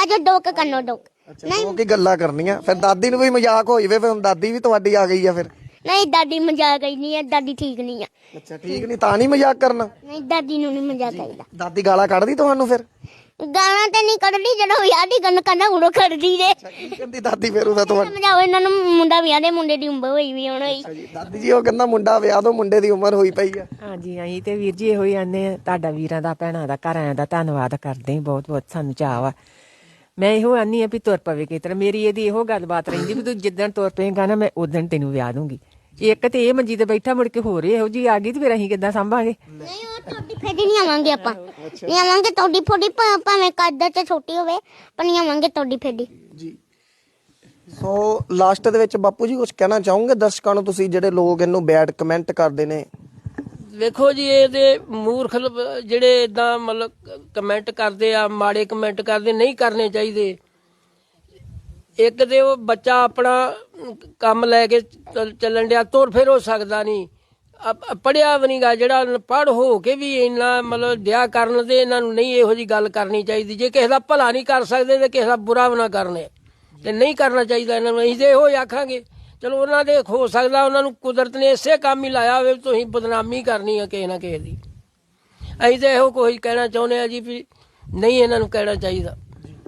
ਅੱਜ ਡੋਕ ਕਰਨੋ ਡੋਕ। ਅੱਛਾ ਉਹ ਕੀ ਗੱਲਾਂ ਕਰਨੀਆਂ। ਫਿਰ ਦਾਦੀ ਨੂੰ ਵੀ ਮਜ਼ਾਕ ਹੋ ਜਾਵੇ ਫਿਰ ਹੁਣ ਦਾਦੀ ਵੀ ਤੁਹਾਡੀ ਆ ਗਈ ਆ ਫਿਰ। ਨਹੀਂ ਦਾਦੀ ਮਜ਼ਾਕ ਆਈ ਨਹੀਂ ਹੈ ਦਾਦੀ ਠੀਕ ਨਹੀਂ ਆ। ਅੱਛਾ ਠੀਕ ਨਹੀਂ ਤਾਂ ਨਹੀਂ ਮਜ਼ਾਕ ਕਰਨਾ? ਨਹੀਂ ਦਾਦੀ ਨੂੰ ਨਹੀਂ ਮਜ਼ਾਕ ਆਈਦਾ। ਦਾਦੀ ਗਾਲਾਂ ਕੱਢਦੀ ਤੁਹਾਨੂੰ ਫਿਰ? ਗਾਣਾ ਤੇ ਨਹੀਂ ਕੱਢਦੀ ਜਦੋਂ ਵਿਆਹ ਦੀ ਗੱਲ ਕਰਨਾ ਉਦੋਂ ਕੱਢਦੀ ਜੇ। ਕੀ ਕਹਿੰਦੀ ਦਾਦੀ ਫਿਰ ਉਹਦਾ ਤੁਹਾਨੂੰ? ਸਮਝਾਓ ਇਹਨਾਂ ਨੂੰ ਮੁੰਡਾ ਵਿਆਹ ਦੇ ਮੁੰਡੇ ਦੀ ਉਮਰ ਹੋਈ ਵੀ ਹੁਣ ਹੋਈ ਅੱਛਾ ਜੀ ਦਾਦੀ ਜੀ ਉਹ ਕਹਿੰਦਾ ਮੁੰਡਾ ਵਿਆਹ ਦੋ ਮੁੰਡੇ ਦੀ ਉਮਰ ਹੋਈ ਪਈ ਆ। ਹਾਂਜੀ ਅਸੀਂ ਤੇ ਵੀਰ ਜੀ ਇਹੋ ਹੀ ਆਨੇ ਆ ਤੁਹਾਡਾ ਵੀਰਾਂ ਦਾ ਭੈਣਾਂ ਦਾ ਘਰਾਂ ਦਾ ਧੰਨਵਾਦ ਕਰਦੇ ਹਾਂ ਬਹੁਤ ਬਹੁਤ ਸਾਨੂੰ ਚਾਅ ਵਾ। ਮੈਂ ਇਹੋ ਆਨੀ ਆ ਵੀ ਤੁਰ ਪਵੇ ਕਿਸ ਤਰ੍ਹਾਂ ਮੇਰੀ ਇਹਦੀ ਇਹੋ ਗੱਲਬਾਤ ਰਹਿੰਦੀ ਵੀ ਤੂੰ ਜਿੱਦਣ ਤੁਰ ਪਏਗਾ ਨਾ ਮੈਂ ਉਦੋਂ ਤੈਨੂੰ ਵਿਆਹ ਦੂੰਗੀ। ਇੱਕ ਤੇ ਇਹ ਮੰਜੀ ਤੇ ਬੈਠਾ ਮੁੜ ਕੇ ਹੋਰ ਇਹੋ ਜੀ ਆ ਗਈ ਤੇ ਫਿਰ ਅਸੀਂ ਕਿੱਦਾਂ ਸੰਭਾਂਗੇ? ਨਹੀਂ ਉਹ ਤੁਹਾਡੀ ਫੇਡੀ ਨਹੀਂ ਆਵਾਂਗੇ ਆਪਾਂ। ਨਹੀਂ ਆਵਾਂਗੇ ਤੁਹਾਡੀ ਫੋਡੀ ਭਾ- ਭਾਵੇਂ ਕੱਦ ਤੇ ਛੋਟੀ ਹੋਵੇ ਪਰ ਨਹੀਂ ਆਵਾਂਗੇ ਤੁਹਾਡੀ ਫੇਡੀ ਜੀ। ਸੋ ਲਾਸਟ ਦੇ ਵਿੱਚ ਬਾਪੂ ਜੀ ਕੁਝ ਕਹਿਣਾ ਚਾਹੋਗੇ? ਦਰਸ਼ਕਾਂ ਨੂੰ ਤੁਸੀਂ ਜਿਹੜੇ ਲੋਕ ਇਹਨੂੰ ਬੈਡ ਕਮੈਂਟ ਕਰਦੇ ਨੇ। ਵੇਖੋ ਜੀ ਇਹਦੇ ਮੂਰਖ ਜਿਹੜੇ ਇਦਾਂ ਮਤਲਬ ਕਮੈਂਟ ਕਰਦੇ ਆ ਮਾੜੇ ਕਮੈਂਟ ਕਰਦੇ ਨਹੀਂ ਕਰਨੇ ਚਾਹੀਦੇ। ਇੱਕ ਤੇ ਉਹ ਬੱਚਾ ਆਪਣਾ ਕੰਮ ਲੈ ਕੇ ਚੱਲਣ ਡਿਆ, ਤੁਰ ਫਿਰ ਹੋ ਸਕਦਾ ਨਹੀਂ। ਪੜਿਆ ਵੀ ਨਹੀਂਗਾ ਜਿਹੜਾ ਪੜ ਹੋ ਕੇ ਵੀ ਇੰਨਾ ਮਤਲਬ ਦਿਆ ਕਰਨ ਤੇ ਇਹਨਾਂ ਨੂੰ ਨਹੀਂ ਇਹੋ ਜੀ ਗੱਲ ਕਰਨੀ ਚਾਹੀਦੀ। ਜੇ ਕਿਸੇ ਦਾ ਭਲਾ ਨਹੀਂ ਕਰ ਸਕਦੇ ਤੇ ਕਿਸੇ ਦਾ ਬੁਰਾ ਵੀ ਨਾ ਕਰਨੇ। ਤੇ ਨਹੀਂ ਕਰਨਾ ਚਾਹੀਦਾ ਇਹਨਾਂ ਨੂੰ, ਅਸੀਂ ਤੇ ਇਹੋ ਹੀ ਆਖਾਂਗੇ, ਚਲੋ ਉਹਨਾਂ ਦੇ ਹੋ ਸਕਦਾ ਉਹਨਾਂ ਨੂੰ ਕੁਦਰਤ ਨੇ ਇਸੇ ਕੰਮ ਹੀ ਲਾਇਆ ਹੋਵੇ ਵੀ ਤੁਸੀਂ ਬਦਨਾਮੀ ਕਰਨੀ ਹੈ ਕਿਸੇ ਨਾ ਕਿਸੇ ਦੀ। ਅਸੀਂ ਤੇ ਇਹੋ ਕੋਈ ਕਹਿਣਾ ਚਾਹੁੰਦੇ ਆ ਜੀ ਵੀ ਨਹੀਂ ਇਹਨਾਂ ਨੂੰ ਕਹਿਣਾ ਚਾਹੀਦਾ।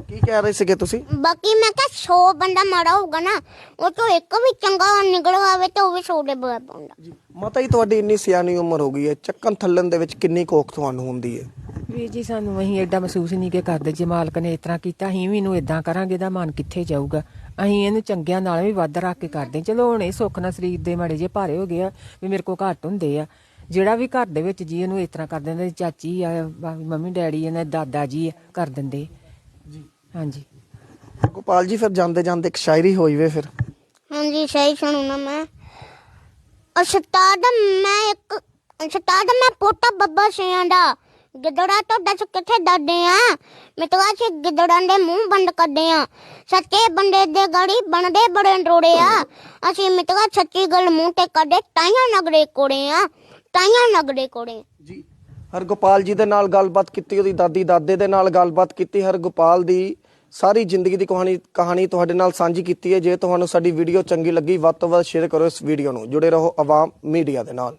ਕੀ ਕਹਿ ਰਹੇ ਸੀਗੇ ਤੁਸੀਂ? ਬਾਕੀ ਮੈਂ ਕਿਹਾ 100 ਬੰਦਾ ਮਾੜਾ ਹੋਊਗਾ ਨਾ ਉਹ ਤੋਂ ਇੱਕ ਵੀ ਚੰਗਾ ਨਿਕਲ ਆਵੇ ਤਾਂ ਉਹ ਵੀ 100 ਦੇ ਬਰਾਬਰ ਪਾਉਂਦਾ। ਮਾਤਾ ਜੀ ਤੁਹਾਡੀ ਇੰਨੀ ਸਿਆਣੀ ਉਮਰ ਹੋ ਗਈ ਹੈ ਚੱਕਣ ਥੱਲਣ ਦੇ ਵਿੱਚ ਕਿੰਨੀ ਕੋਖ ਤੁਹਾਨੂੰ ਹੁੰਦੀ ਹੈ? ਵੀ ਜੀ ਸਾਨੂੰ ਅਸੀਂ ਐਡਾ ਮਹਿਸੂਸ ਨਹੀਂ ਕਿ ਕਰਦੇ ਜੇ ਮਾਲਕ ਨੇ ਇਸ ਤਰ੍ਹਾਂ ਕੀਤਾ ਅਸੀਂ ਵੀ ਇਹਨੂੰ ਇਦਾਂ ਕਰਾਂਗੇ ਦਾ ਮਨ ਕਿੱਥੇ ਜਾਊਗਾ? ਅਸੀਂ ਇਹਨੂੰ ਚੰਗਿਆਂ ਨਾਲ ਵੀ ਵੱਧ ਰੱਖ ਕੇ ਕਰਦੇ ਚਲੋ ਹੁਣ ਇਹ ਸੁੱਖ ਨਾਲ ਸਰੀਰ ਦੇ ਮਾੜੇ ਜੇ ਭਾਰੇ ਹੋ ਗਏ ਆ ਵੀ ਮੇਰੇ ਕੋਲ ਘੱਟ ਹੁੰਦੇ ਆ। ਜਿਹੜਾ ਵੀ ਘਰ ਦੇ ਵਿੱਚ ਜੀ ਇਹਨੂੰ ਇਸ ਤਰ੍ਹਾਂ ਕਰ ਦਿੰਦੇ ਚਾਚੀ ਆ ਮੰਮੀ ਡੈਡੀ ਇਹਨਾਂ ਦਾਦਾ ਜੀ ਆ, ਕਰ ਦਿੰਦੇ। ਹਾਂਜੀ। ਗੋਪਾਲ ਜੀ ਫਿਰ ਜਾਂਦੇ ਜਾਂਦੇ ਇੱਕ ਸ਼ਾਇਰੀ ਹੋਈ ਵੇ ਫਿਰ। ਹਾਂਜੀ ਸਹੀ ਸੁਣੂ ਨਾ ਮੈਂ। ਉਸਤਾਦ ਮੈਂ ਇੱਕ ਉਸਤਾਦ ਮੈਂ ਪੋਤਾ ਬੱਬਾ ਸਿਆਂ ਦਾ। ਗਿੱਦੜਾ ਤੋਂ ਦੱਸ ਕਿੱਥੇ ਦਾਦੇ ਆ? ਮੈਂ ਤਾਂ ਆਛੇ ਗਿੱਦੜਾਂ ਦੇ ਮੂੰਹ ਬੰਦ ਕਰਦੇ ਆ। ਸੱਚੇ ਬੰਦੇ ਦੇ ਗੜੀ ਬਣਦੇ ਬੜੇ ਰੋੜੇ ਆ। ਅਸੀਂ ਮਿਤਵਾ ਸੱਚੀ ਗੱਲ ਮੂੰਹ ਤੇ ਕੱਢੇ ਤਾਈਆਂ ਨਗੜੇ ਕੋੜੇ ਆ। ਤਾਈਆਂ ਨਗੜੇ ਕੋੜੇ। ਜੀ ਹਰਗੋਪਾਲ ਜੀ ਦੇ ਨਾਲ ਗੱਲਬਾਤ ਕੀਤੀ ਉਹਦੀ ਦਾਦੀ ਦਾਦੇ ਦੇ ਨਾਲ ਗੱਲਬਾਤ ਕੀਤੀ ਹਰਗੋਪਾਲ ਦੀ ਸਾਰੀ ਜ਼ਿੰਦਗੀ ਦੀ ਕਹਾਣੀ ਕਹਾਣੀ ਤੁਹਾਡੇ ਨਾਲ ਸਾਂਝੀ ਕੀਤੀ ਹੈ। ਜੇ ਤੁਹਾਨੂੰ ਸਾਡੀ ਵੀਡੀਓ ਚੰਗੀ ਲੱਗੀ, ਵੱਧ ਤੋਂ ਵੱਧ ਸ਼ੇਅਰ ਕਰੋ ਇਸ ਵੀਡੀਓ ਨੂੰ। ਜੁੜੇ ਰਹੋ ਆਵਾਮ ਮੀਡੀਆ ਦੇ ਨਾਲ।